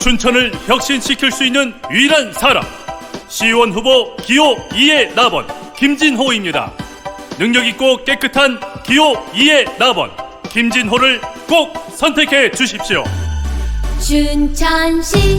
춘천을 혁신시킬 수 있는 유일한 사람 시의원 후보 기호 2의 나번 김진호입니다. 능력 있고 깨끗한 기호 2의 나번 김진호를 꼭 선택해 주십시오. 춘천시